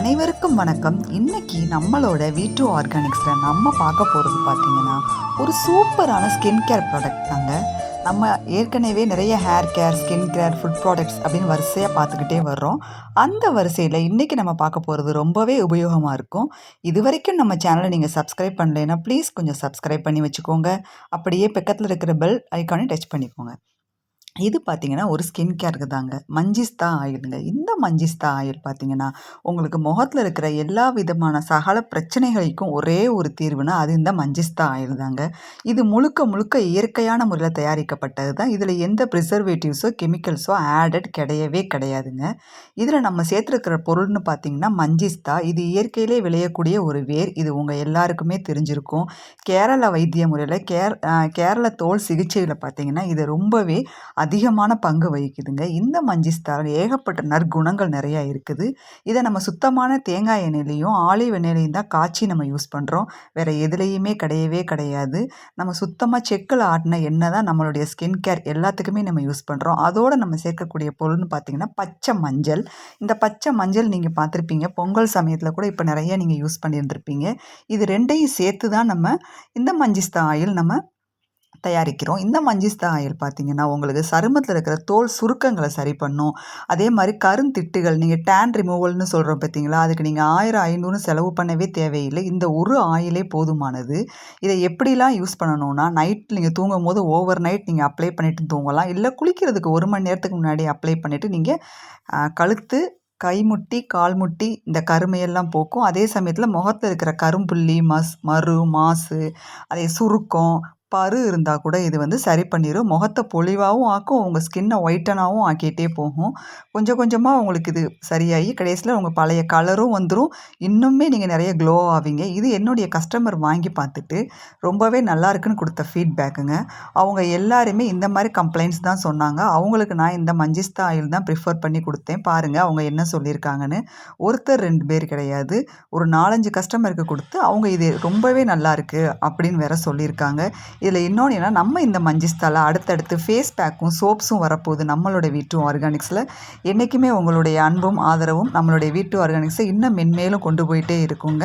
அனைவருக்கும் வணக்கம். இன்னைக்கு நம்மளோட வீட்டு ஆர்கானிக்ஸில் நம்ம பார்க்க போகிறது பார்த்தீங்கன்னா ஒரு சூப்பரான ஸ்கின் கேர் ப்ராடக்ட் தாங்க. நம்ம ஏற்கனவே நிறைய hair care skin care food products அப்படின்னு வரிசையாக பார்த்துக்கிட்டே வர்றோம். அந்த வரிசையில் இன்றைக்கி நம்ம பார்க்க போகிறது ரொம்பவே உபயோகமாக இருக்கும். இது வரைக்கும் நம்ம சேனலை நீங்கள் சப்ஸ்கிரைப் பண்ணலைன்னா ப்ளீஸ் கொஞ்சம் சப்ஸ்கிரைப் பண்ணி வச்சுக்கோங்க. அப்படியே பக்கத்தில் இருக்கிற பெல் ஐக்கானே டச் பண்ணிக்கோங்க. இது பார்த்தீங்கன்னா ஒரு ஸ்கின் கேருக்கு தாங்க. மஞ்சிஸ்தா ஆயிலுங்க இந்த மஞ்சிஸ்தா ஆயில் பார்த்தீங்கன்னா உங்களுக்கு முகத்தில் இருக்கிற எல்லா விதமான சகல பிரச்சனைகளுக்கும் ஒரே ஒரு தீர்வுனா அது இந்த மஞ்சிஸ்தா ஆயில் தாங்க. இது முழுக்க முழுக்க இயற்கையான முறையில் தயாரிக்கப்பட்டது தான். இதில் எந்த ப்ரிசர்வேட்டிவ்ஸோ கெமிக்கல்ஸோ ஆடட் கிடையவே கிடையாதுங்க. இதில் நம்ம சேர்த்துருக்கிற பொருள்னு பார்த்தீங்கன்னா மஞ்சிஸ்தா. இது இயற்கையிலே விளையக்கூடிய ஒரு வேர். இது உங்கள் எல்லாருக்குமே தெரிஞ்சிருக்கும். கேரள வைத்திய முறையில் கேர் கேரள தோல் சிகிச்சையில் பார்த்தீங்கன்னா இது ரொம்பவே அதிகமான பங்கு வகிக்குதுங்க. இந்த மஞ்சிஸ்தால் ஏகப்பட்ட நற்குணங்கள் நிறையா இருக்குது. இதை நம்ம சுத்தமான தேங்காய் எண்ணெயிலையும் ஆலிவ் எண்ணெயிலையும் தான் காய்ச்சி நம்ம யூஸ் பண்ணுறோம் வேறு எதுலேயுமே கிடையவே கிடையாது. நம்ம சுத்தமாக செக்கில் ஆட்டின எண்ணெய் தான் நம்மளுடைய ஸ்கின் கேர் எல்லாத்துக்குமே நம்ம யூஸ் பண்ணுறோம் அதோடு நம்ம சேர்க்கக்கூடிய பொருள்னு பார்த்திங்கன்னா பச்சை மஞ்சள். இந்த பச்சை மஞ்சள் நீங்கள் பார்த்துருப்பீங்க. பொங்கல் சமயத்தில் கூட இப்போ நிறைய நீங்கள் யூஸ் பண்ணியிருந்திருப்பீங்க. இது ரெண்டையும் சேர்த்து தான் நம்ம இந்த மஞ்சிஸ்தா ஆயில் நம்ம தயாரிக்கிறோம். இந்த மஞ்சிஸ்தா ஆயில் பார்த்தீங்கன்னா உங்களுக்கு சருமத்தில் இருக்கிற தோல் சுருக்கங்களை சரி பண்ணும். அதே மாதிரி கருந்திட்டுகள் நீங்கள் டேன் ரிமூவல்னு சொல்கிறோம் பார்த்தீங்களா அதுக்கு நீங்கள் ஆயிரம் ஐநூறு செலவு பண்ணவே தேவையில்லை. இந்த ஒரு ஆயிலே போதுமானது. இதை எப்படிலாம் யூஸ் பண்ணணும்னா நைட் நீங்கள் தூங்கும் போது ஓவர் நைட் நீங்கள் அப்ளை பண்ணிவிட்டு தூங்கலாம். இல்லை குளிக்கிறதுக்கு ஒரு மணி நேரத்துக்கு முன்னாடி அப்ளை பண்ணிவிட்டு நீங்கள் கழுத்து கைமுட்டி கால்முட்டி இந்த கருமையெல்லாம் போக்கும். அதே சமயத்தில் முகத்தில் இருக்கிற கரும்புள்ளி மஸ் மறு மாசு அதே சுருக்கம் பரு இருந்தால் கூட இது வந்து சரி பண்ணிடும் முகத்தை பொலிவாகவும் ஆக்கும். உங்கள் ஸ்கின்னை ஒயிட்டனாகவும் ஆக்கிட்டே போகும். கொஞ்சம் கொஞ்சமாக உங்களுக்கு இது சரியாகி கடைசியில் உங்கள் பழைய கலரும் வந்துடும் இன்னுமே நீங்கள் நிறைய க்ளோ ஆவீங்க. இது என்னுடைய கஸ்டமர் வாங்கி பார்த்துட்டு ரொம்பவே நல்லா இருக்குன்னு கொடுத்த ஃபீட்பேக்குங்க அவங்க எல்லாருமே இந்த மாதிரி கம்ப்ளைண்ட்ஸ் தான் சொன்னாங்க. அவங்களுக்கு நான் இந்த மஞ்சிஸ்தா ஆயில் தான் ப்ரிஃபர் பண்ணி கொடுத்தேன். பாருங்கள் அவங்க என்ன சொல்லியிருக்காங்கன்னு. ஒருத்தர் ரெண்டு பேர் கிடையாது. ஒரு நாலஞ்சு கஸ்டமருக்கு கொடுத்து அவங்க இது ரொம்பவே நல்லா இருக்குது அப்படின்னு வேற சொல்லியிருக்காங்க. இதில் இன்னொன்று என்ன நம்ம இந்த மஞ்சிஸ்தால அடுத்தடுத்து ஃபேஸ் பேக்கும் சோப்ஸும் வரப்போகுது நம்மளோட வீட்டு ஆர்கானிக்ஸில் என்றைக்குமே உங்களுடைய அன்பும் ஆதரவும் நம்மளுடைய வீட்டு ஆர்கானிக்ஸை இன்னும் மென்மேலும் கொண்டு போயிட்டே இருக்குங்க.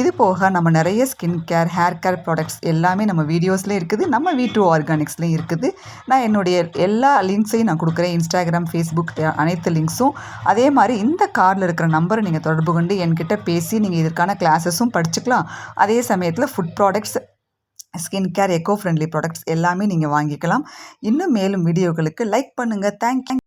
இது போக நம்ம நிறைய skin care hair care products எல்லாமே நம்ம வீடியோஸ்லேயும் இருக்குது நம்ம வீட்டு ஆர்கானிக்ஸ்லேயும் இருக்குது. நான் என்னுடைய எல்லா லிங்க்ஸையும் நான் கொடுக்குறேன். இன்ஸ்டாகிராம் ஃபேஸ்புக் அனைத்து லிங்க்ஸும் அதே மாதிரி இந்த கார்டில் இருக்கிற நம்பரை நீங்கள் தொடர்பு கொண்டு என்கிட்ட பேசி நீங்கள் இதற்கான கிளாஸஸும் படிச்சுக்கலாம். அதே சமயத்தில் food products skin care eco friendly products எல்லாமே நீங்கள் வாங்கிக்கலாம். இன்னும் மேலும் வீடியோக்களுக்கு லைக் பண்ணுங்கள் தேங்க்யூ